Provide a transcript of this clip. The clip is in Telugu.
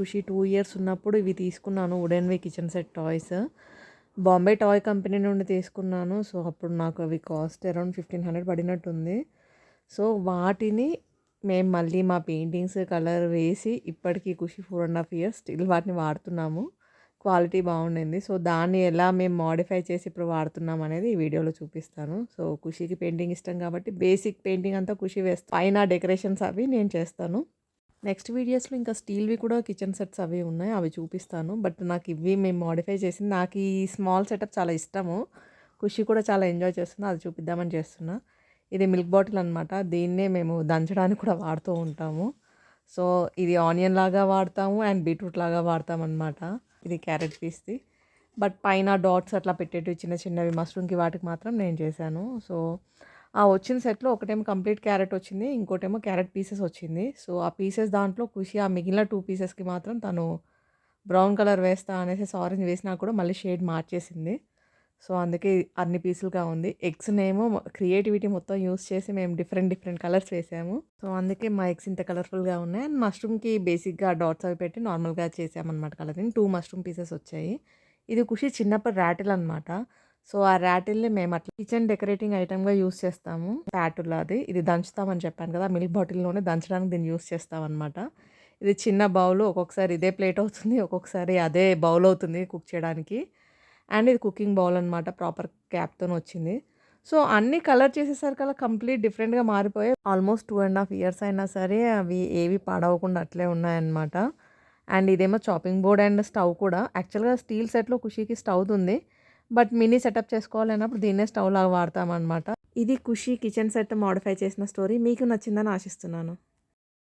ఖుషి టూ ఇయర్స్ ఉన్నప్పుడు ఇవి తీసుకున్నాను వుడెన్వి kitchen set toys. Bombay toy company నుండి తీసుకున్నాను. సో అప్పుడు నాకు అవి కాస్ట్ అరౌండ్ ఫిఫ్టీన్ హండ్రెడ్ పడినట్టుంది. సో వాటిని మేము మళ్ళీ మా పెయింటింగ్స్ కలర్ వేసి ఇప్పటికీ Khushi four and half years still వాటిని వాడుతున్నాము. క్వాలిటీ బాగుండింది. సో దాన్ని ఎలా మేము మాడిఫై చేసి ఇప్పుడు వాడుతున్నాం అనేది ఈ వీడియోలో చూపిస్తాను. సో ఖుషికి పెయింటింగ్ ఇష్టం కాబట్టి బేసిక్ పెయింటింగ్ అంతా ఖుషి వేస్తాను పైన డెకరేషన్స్ అవి నేను చేస్తాను. నెక్స్ట్ వీడియోస్లో ఇంకా స్టీల్వి కూడా కిచెన్ సెట్స్ అవి ఉన్నాయి. అవి చూపిస్తాను. బట్ నాకు ఇవి మేము మాడిఫై చేసింది. నాకు ఈ స్మాల్ సెటప్ చాలా ఇష్టము. ఖుషి కూడా చాలా ఎంజాయ్ చేస్తున్నా అది చూపిద్దామని చేస్తున్నా. ఇది మిల్క్ బాటిల్ అనమాట దీన్నే మేము దంచడానికి కూడా వాడుతూ ఉంటాము. సో ఇది ఆనియన్ లాగా వాడతాము అండ్ బీట్రూట్ లాగా వాడతాం అనమాట ఇది క్యారెట్ పీస్ది. బట్ పైన డాట్స్ అట్లా పెట్టేటివి చిన్న చిన్నవి మష్రూమ్కి వాటికి మాత్రం నేను చేశాను. సో ఆ వచ్చిన సెట్లో ఒకటేమో కంప్లీట్ క్యారెట్ వచ్చింది ఇంకోటేమో క్యారెట్ పీసెస్ వచ్చింది. సో ఆ పీసెస్ దాంట్లో ఖుషి ఆ మిగిలిన టూ పీసెస్కి మాత్రం తను బ్రౌన్ కలర్ వేస్తా అనేసి ఆరెంజ్ వేసినా కూడా మళ్ళీ షేడ్ మార్చేసింది. సో అందుకే అన్ని పీసులుగా ఉంది. ఎగ్స్నేమో క్రియేటివిటీ మొత్తం యూస్ చేసి మేము డిఫరెంట్ డిఫరెంట్ కలర్స్ వేసాము. సో అందుకే మా ఎగ్స్ ఇంత కలర్ఫుల్గా ఉన్నాయి. అండ్ మష్రూమ్కి బేసిక్గా డాట్స్ అవి పెట్టి నార్మల్గా చేసామన్నమాట కలరింగ్. టూ మష్రూమ్ పీసెస్ వచ్చాయి. ఇది ఖుషి చిన్నప్పుడు ర్యాటిల్ అనమాట సో ఆ ర్యాటిల్ని మేము అట్లా కిచెన్ డెకరేటింగ్ ఐటమ్గా యూస్ చేస్తాము. ప్యాటులా అది ఇది దంచుతామని చెప్పాను కదా! మిల్క్ బాటిల్లోనే దంచడానికి దీన్ని యూస్ చేస్తామన్నమాట. ఇది చిన్న బౌల్ ఒక్కొక్కసారి ఇదే ప్లేట్ అవుతుంది ఒక్కొక్కసారి అదే బౌల్ అవుతుంది కుక్ చేయడానికి. అండ్ ఇది కుకింగ్ బౌల్ అనమాట ప్రాపర్ క్యాప్తో వచ్చింది. సో అన్ని కలర్ చేసేసరికి అలా కంప్లీట్ డిఫరెంట్గా మారిపోయాయి almost two and half years అయినా సరే అవి ఏవి పాడవకుండా అట్లే ఉన్నాయన్నమాట. అండ్ ఇదేమో చాపింగ్ బోర్డ్ అండ్ స్టవ్ కూడా. యాక్చువల్గా స్టీల్ సెట్లో ఖుషీకి స్టవ్ ఉంది. బట్ మినీ సెటప్ చేసుకోవాలన్నప్పుడు దీన్నే స్టవ్ లాగా వాడతామన్నమాట. ఇది ఖుషి కిచెన్ సెట్ మోడిఫై చేసిన స్టోరీ. మీకు నచ్చిందని ఆశిస్తున్నాను.